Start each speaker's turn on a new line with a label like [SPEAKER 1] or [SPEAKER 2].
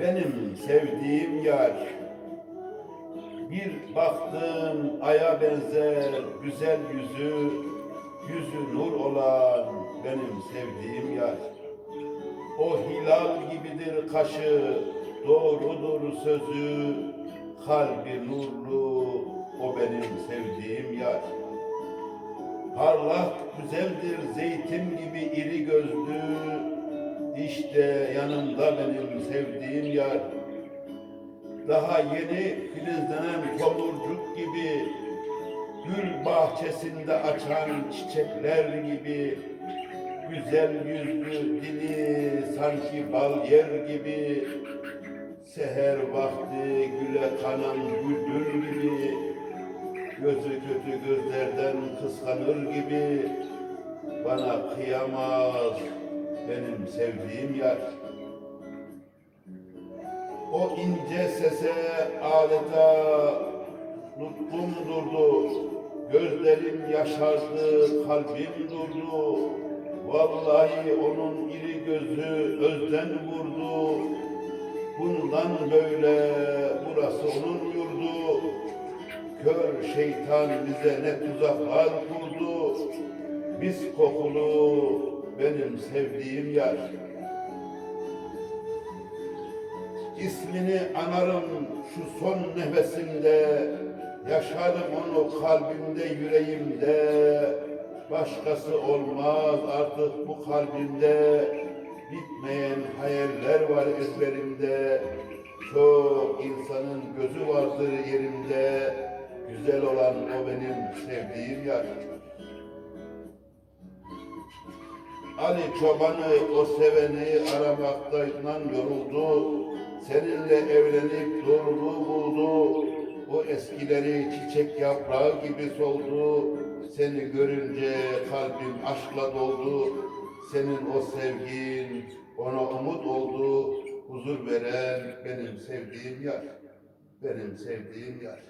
[SPEAKER 1] benim sevdiğim yar. Bir baktım aya benzer güzel yüzü, yüzü nur olan benim sevdiğim yar. O hilal gibidir kaşı, doğrudur sözü, kalbi nurlu, o benim sevdiğim yar. Parlak güzeldir zeytin gibi iri gözlü, işte yanımda benim sevdiğim yar. Daha yeni filizlenen tomurcuk gibi, gül bahçesinde açan çiçekler gibi, güzel yüzlü dili sanki bal yer gibi, seher vakti güle kanan güldür gibi, gözü kötü gözlerden kıskanır gibi, bana kıyamaz benim sevdiğim yar. O ince sese adeta nutkum durdu. Gözlerim yaşardı, kalbim durdu. Vallahi onun iri gözü özden vurdu. Bundan böyle burası onun yurdu. Kör şeytan bize ne tuzaklar kurdu. Biz kokulu benim sevdiğim yar. İsmini anarım şu son nefesimde, yaşarım onu kalbimde, yüreğimde. Başkası olmaz artık bu kalbimde, bitmeyen hayaller var ezberimde. Çok insanın gözü vardır yerimde, güzel olan o benim sevdiğim yar. Ali çobanı o seveni aramaktan yoruldu. Seninle evlenip doğruluğu buldu. O eskileri çiçek yaprağı gibi soldu. Seni görünce kalbim aşkla doldu. Senin o sevgin ona umut oldu. Huzur veren benim sevdiğim yar. Benim sevdiğim yar.